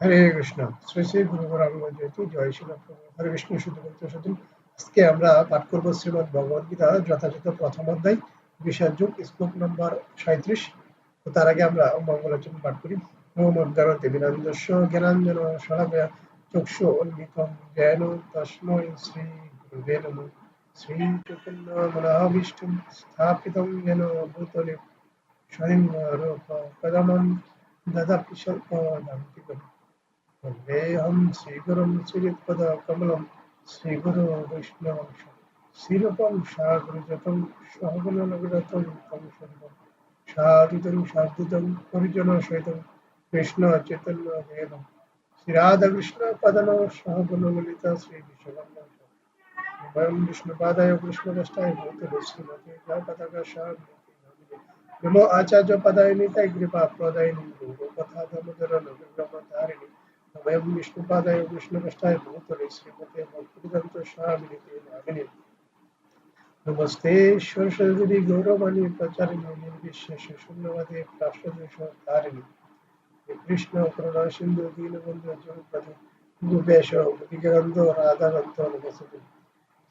হরে কৃষ্ণ। শ্রী শ্রী গুরু রামগঞ্জ জয় শিল হরে আজকে আমরা পাঠ শ্রীমদ ভগবদ গীতা যথাযথ প্রথম অধ্যায় বিষয় যুগ নম্বর সাঁত্রিশ তার আগে আমরা মঙ্গলাচরণ পাঠ করি। জ্ঞানাঞ্জন চক্ষু জ্ঞান তস্মৈ শ্রী গুরুবে নমঃ। শ্রী চৈতন্য ভূতলে স্বলিঙ্গ রূপ दादा किशोर कुमार नामतिकम वंदेहम श्रीगुरुम श्रीपदकमलम श्रीगुरु वैष्णवंश श्रीरूपम सागरजतम सहगुणनगरतम तम सर्वम साधितम साधितम परिजनसहितं कृष्णचैतन्यदेवं श्रीराधकृष्णपदनो सहगुणलिता श्रीविश्वगन्धं वयं विष्णुपादाय कृष्णदष्टाय भूतदस्यमते जयपदकशामि నమో ఆచార్యోపదాయని కృపాప్రదాయని గోపథాధముదరనుగ్రహధారిణి వయం విష్ణుపాదాయ విష్ణుకష్టాయ భూతులే శ్రీమతే భక్తుడిదంతో శ్రామినితే నామిని నమస్తే ఈశ్వరశ్రీ గౌరవాణి ప్రచారిణి నిర్విశేష శూన్యవదే రాష్ట్రదేశారిణి కృష్ణ కరుణా సింధు దీనబంధు జగపతి గుబేశ ముదిగంధో రాధానంతో నమస్తే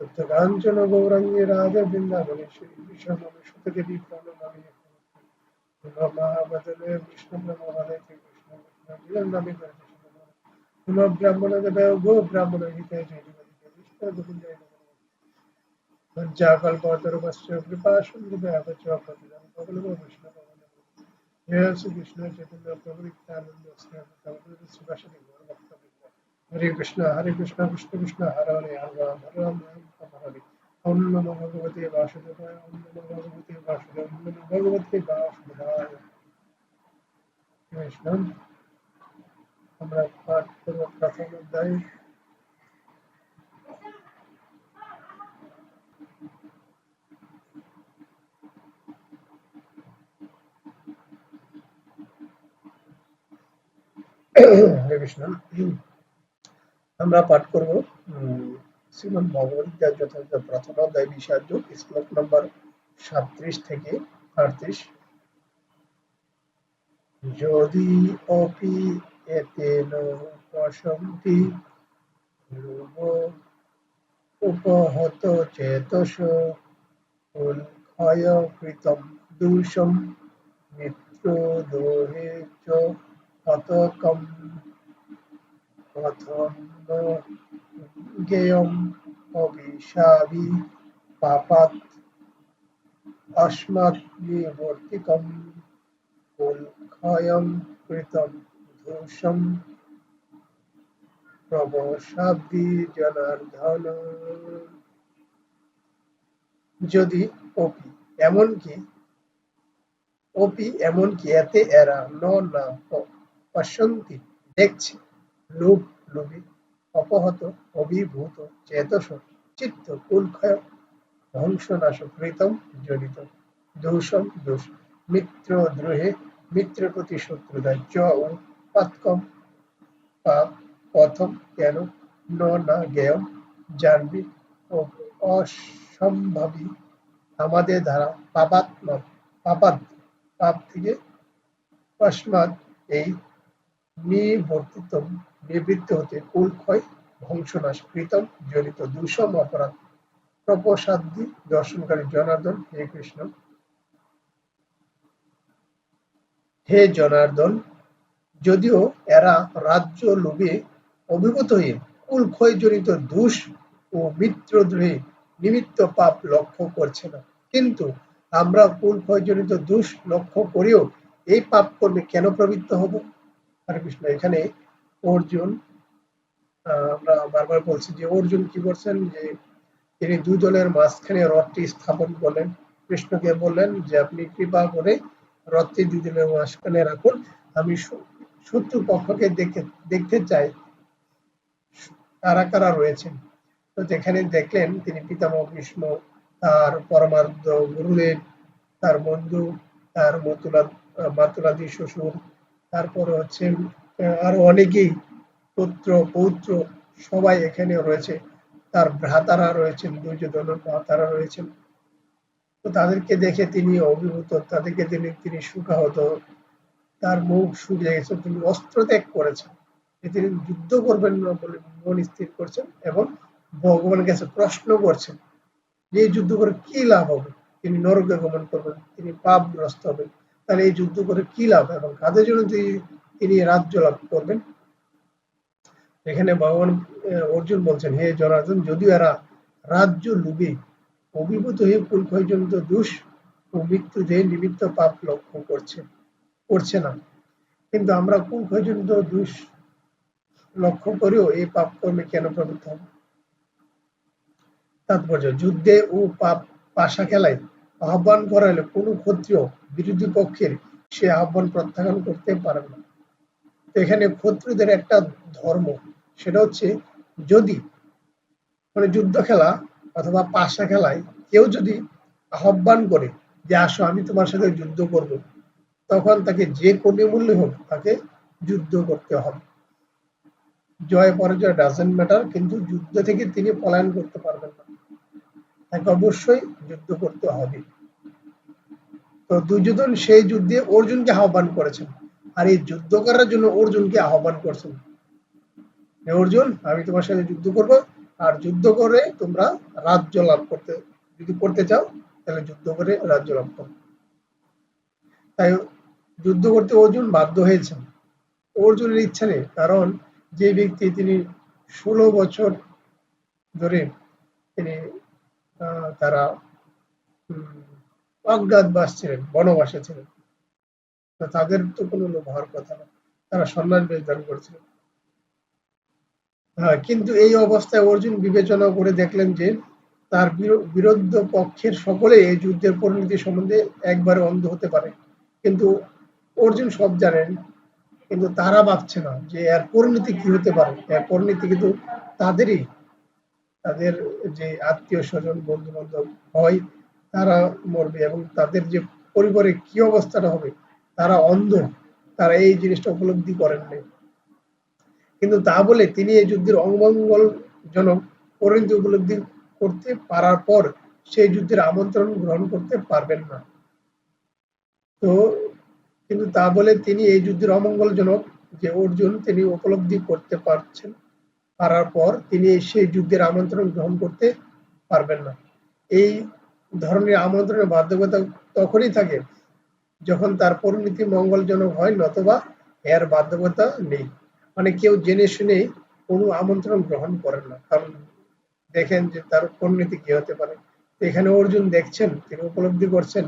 তপ্ত কাঞ্চন গৌরাঙ্গী রাধা বৃন্দাবনেশ্বরী বিষয় মানুষ দেবী প্রাণ নামিনী মহাবদলে কৃষ্ণ ব্রহ্মবাদে কৃষ্ণ কৃষ্ণ বিলন নামে পুনঃ ব্রাহ্মণ দেবে গো ব্রাহ্মণ হিতে জয় কৃষ্ণ গোবিন্দ পঞ্চাকল্পতরুপস্য কৃপা সুন্দরভ্যাপচ প্রতিদান কবলগো বৈষ্ণব জয় শ্রী কৃষ্ণ চৈতন্য প্রভু নিত্যানন্দ শ্রীবাসী হরে কৃষ্ণ হরে কৃষ্ণ কৃষ্ণ কৃষ্ণ হরে হরে হরে রাম হরে রাম রাম হরে ওম নমো ভগবতে বাসুদেবায় ওম নমো ভগবতে বাসুদেব ওম নমো ভগবতে বাসুদেবায় আমরা পাঠ করব প্রথম অধ্যায় আমরা পাঠ করব শ্রীমদ ভগবদ্গীতার যথাযথ প্রথম অধ্যায় বিষাদ্য শ্লোক নম্বর সাত্রিশ থেকে আটত্রিশ। যদ্যপি এতেন পশ্যন্তি রূপোপহতচেতসো উল্ক্ষয়কৃতং দোষং মৃত্যুদোহে চ হতকং কথঙ্গেয়ং অভিশাবি পাপাত অস্মাদ্বিবর্তিকম निवर्तिकं उल्खयं कृतं दोषं প্রবসাব্দি জনার্দন যদি অপি এমনকি অপি এমনকি এতে এরা ন না পশ্যন্তি দেখছে লোভ লোভী অপহত অভিভূত চেতস চিত্ত কুলক্ষয় ধ্বংসনাশ কৃতম জড়িত দোষম দোষ মিত্র দ্রোহে মিত্র প্রতি শত্রুতা চ ও পাতকম পাপ প্রথম কেন ন না জ্ঞেয় জানবি ও অসম্ভাবী? আমাদের দ্বারা পাপাত্ম পাপাত পাপ থেকে তসমাৎ এই নিবর্তিত, নিবৃত্ত হতে কুল ক্ষয় ধ্বংসনাশ কৃতম জড়িত দূষম অপরাধ। প্রপসাদি দর্শনকারী জনার্দন হে কৃষ্ণ। হে জনার্দন, যদিও এরা রাজ্য লোভে অভিভূত হয়ে কুল ক্ষয়জনিত দোষ ও মিত্রদ্রোহে নিমিত্ত পাপ লক্ষ্য করছে না। কিন্তু আমরা কুল ক্ষয়জনিত দোষ লক্ষ্য করেও এই পাপ কর্মে কেন প্রবৃত্ত হব? হরে কৃষ্ণ এখানে অর্জুন আমরা বারবার বলছি যে অর্জুন কি করছেন যে তিনি দুই দলের মাঝখানে রথটি স্থাপন করলেন। কৃষ্ণকে বললেন যে আপনি কৃপা করে রথটি দলের মাঝখানে রাখুন। আমি শত্রু পক্ষকে দেখে, দেখতে চাই কারা কারা রয়েছেন। তো যেখানে দেখলেন তিনি পিতামহ কৃষ্ণ, তার পরমার্ধ গুরুদেব, তার বন্ধু, তার মতুলা, মাতুলাদি শ্বশুর, তারপরে হচ্ছে আরও অনেকেই পুত্র, পৌত্র সবাই এখানে রয়েছে। তার ভ্রাতারা রয়েছেন দুর্যোধন ভ্রাতারা রয়েছেন। তো তাদেরকে দেখে তিনি অভিভূত, তাদেরকে তিনি তিনি সুখাহত, তার মুখ শুকিয়ে গেছে, তিনি অস্ত্র ত্যাগ করেছেন। তিনি যুদ্ধ করবেন না বলে মন স্থির করছেন এবং ভগবানের কাছে প্রশ্ন করছেন যে এই যুদ্ধ করে কি লাভ হবে? তিনি নরকে গমন করবেন, তিনি পাপগ্রস্ত হবেন। তাহলে এই যুদ্ধ করে কি লাভ? এবং কাদের জন্য তিনি রাজ্য লাভ করবেন? এখানে ভগবান অর্জুন বলছেন, হে জনার্দন, যদিও এরা রাজ্য লুবে অভিভূত হয়ে পুলক্ষয়জনিত দুষ ও মৃত্যু যে নিমিত্ত পাপ লক্ষ্য করছে করছে না। কিন্তু আমরা পুলক্ষয়জনিত দুষ লক্ষ্য করেও এই পাপ কর্মে কেন প্রবৃত্ত হব? তাৎপর্য, যুদ্ধে ও পাপ পাশা খেলায় আহ্বান করা হলে কোনো ক্ষত্রিয় বিরোধী পক্ষের সে আহ্বান প্রত্যাখ্যান করতে পারে না। এখানে ক্ষত্রিয়দের একটা ধর্ম, সেটা হচ্ছে যদি মানে যুদ্ধ খেলা অথবা পাশা খেলায় কেউ যদি আহ্বান করে যে আসো, আমি তোমার সাথে যুদ্ধ করব, তখন তাকে যে কোনো মূল্যে হোক তাকে যুদ্ধ করতে হবে। জয় পরাজয় ডাজেন্ট ম্যাটার কিন্তু যুদ্ধ থেকে তিনি পলায়ন করতে পারবেন না। তাকে অবশ্যই যুদ্ধ করতে হবে। তো দুর্যোধন সেই যুদ্ধে অর্জুনকে আহ্বান করেছেন। আর এই যুদ্ধ করার জন্য অর্জুনকে আহ্বান করছেন। অর্জুন, আমি তোমার সাথে যুদ্ধ করব আর যুদ্ধ করে তোমরা রাজ্য লাভ করতে, যদি করতে চাও, তাহলে যুদ্ধ করে রাজ্য লাভ করো। তাই যুদ্ধ করতে অর্জুন বাধ্য হয়েছেন। অর্জুনের ইচ্ছা নেই, কারণ যে ব্যক্তি তিনি ষোলো বছর ধরে তিনি তারা অজ্ঞাতবাস ছিলেন, বনবাসে ছিলেন। তাদের তো কোনো লোভ হওয়ার কথা না। তারা সন্ন্যাস বেশ দান করেছিলেন। কিন্তু এই অবস্থায় অর্জুন বিবেচনা করে দেখলেন যে তার বিরো- বিরুদ্ধ পক্ষের সকলে এই যুদ্ধের পরিণতি সম্বন্ধে একবারে অন্ধ হতে পারে। কিন্তু অর্জুন সব জানেন, কিন্তু তারা ভাবছে না যে এর পরিণতি কি হতে পারে। এর পরিণতি কিন্তু তাদেরই। তাদের যে আত্মীয় স্বজন বন্ধু বান্ধব হয়, তারা মরবে এবং তাদের যে পরিবারে কি অবস্থাটা হবে, তারা অন্ধ। তারা এই জিনিসটা উপলব্ধি করেন নাই কিন্তু তা বলে তিনি এই যুদ্ধের অমঙ্গলজনক পরিণতি উপলব্ধি করতে পারার পর সেই যুদ্ধের আমন্ত্রণ গ্রহণ করতে পারবেন না। তো কিন্তু তা বলে তিনি এই যুদ্ধের অমঙ্গলজনক যে অর্জুন, তিনি উপলব্ধি করতে পারছেন, পারার পর তিনি সেই যুদ্ধের আমন্ত্রণ গ্রহণ করতে পারবেন না। এই ধরনের আমন্ত্রণের বাধ্যকতা তখনই থাকে যখন তার পরিণতি মঙ্গলজনক হয়, নতবা এর বাধ্যকতা নেই। মানে কেউ জেনে শুনে কোনো আমন্ত্রণ গ্রহণ করেন না। কারণ দেখেন যে তার পরিণতি কি হতে পারে। এখানে অর্জুন দেখছেন, তিনি উপলব্ধি করছেন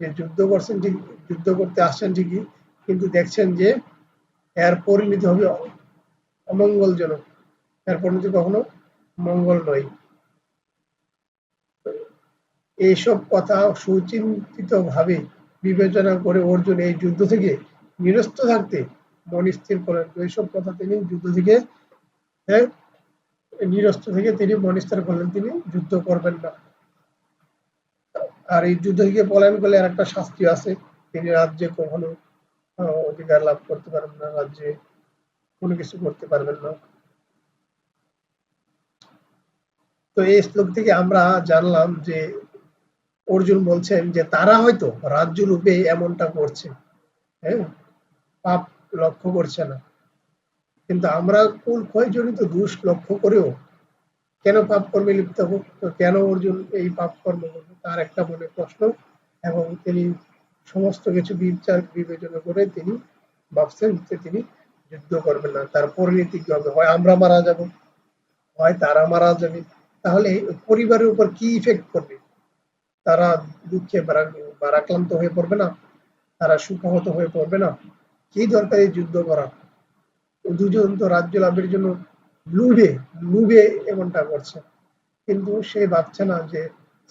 যে যুদ্ধ করছেন ঠিক, যুদ্ধ করতে আসছেন ঠিকই, কিন্তু দেখছেন যে এর পরিণতি হবে অমঙ্গলজনক। এর পরিণতি কখনো মঙ্গল নয়। এইসব কথা সুচিন্তিত ভাবে বিবেচনা করে অর্জুন এই যুদ্ধ থেকে নিরস্ত থাকতে মন স্থির করেন। এইসব কথা তিনি যুদ্ধ থেকে হ্যাঁ, নিরস্ত থেকে তিনি মন স্থির করলেন তিনি যুদ্ধ করবেন না। আর এই যুদ্ধ থেকে পলায়ন করলে আর একটা শাস্তি আছে। তিনি রাজ্যে কখনো অধিকার লাভ করতে পারবেন না রাজ্যে কোনো কিছু করতে পারবেন না। তো এই শ্লোক থেকে আমরা জানলাম যে অর্জুন বলছেন যে তারা হয়তো রাজ্য রূপে এমনটা করছে হ্যাঁ পাপ লক্ষ্য করছে না। কিন্তু আমরা কুল ক্ষয়জনিত দোষ লক্ষ্য করেও কেন পাপ কর্মে লিপ্ত তো কেন অর্জুন এই পাপ কর্ম করবে? তার একটা মনে প্রশ্ন। এবং তিনি সমস্ত কিছু বিচার বিবেচনা করে তিনি ভাবছেন যে তিনি যুদ্ধ করবেন না। তার পরিণতি কি হবে? হয় আমরা মারা যাব? হয় তারা মারা যাবে? তাহলে পরিবারের উপর কি ইফেক্ট করবে? তারা দুঃখে ভারাক্রান্ত হয়ে পড়বে না? তারা সুখাহত হয়ে পড়বে না? কি দরকার এই যুদ্ধ করা দুজন তো রাজ্য লাভের জন্য লুভে লুভে এমনটা করছে। কিন্তু সে ভাবছে না যে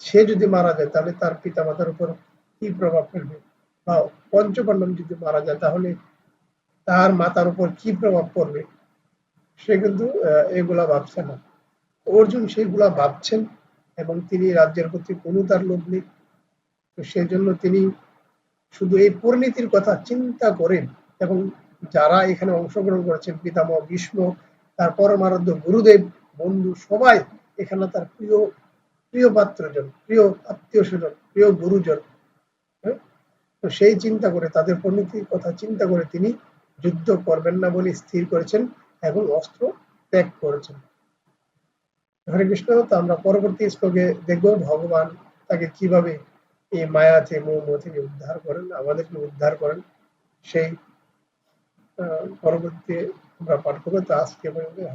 সে যদি মারা যায়, তাহলে তার পিতা মাতার উপর কি প্রভাব ফেলবে? বা পঞ্চপাণ্ডব যদি মারা যায়, তাহলে তার মাতার উপর কি প্রভাব পড়বে? সে কিন্তু এগুলা ভাবছে না। অর্জুন সেগুলা ভাবছেন এবং তিনি রাজ্যের প্রতি কোনো তার লোভ নেই। তো তিনি শুধু এই পরিণতির কথা চিন্তা করেন। এবং যারা এখানে অংশগ্রহণ করেছেন, পিতামহ, ভীষ্ম, তার পরমারাধ্য, গুরুদেব, বন্ধু, সবাই এখানে তার প্রিয় প্রিয় পাত্রজন, প্রিয় আত্মীয় স্বজন প্রিয় গুরুজন হ্যাঁ? তো সেই চিন্তা করে, তাদের পরিণতির কথা চিন্তা করে তিনি যুদ্ধ করবেন না বলে স্থির করেছেন এবং অস্ত্র ত্যাগ করেছেন হরে কৃষ্ণ, তো আমরা পরবর্তী শ্লোকে দেখব, ভগবান তাকে কীভাবে এই মায়াতে মোহ থেকে উদ্ধার করেন, আমাদেরকে উদ্ধার করেন, সেই আহ, পরবর্তী আমরা পাঠ করব। তো আজকে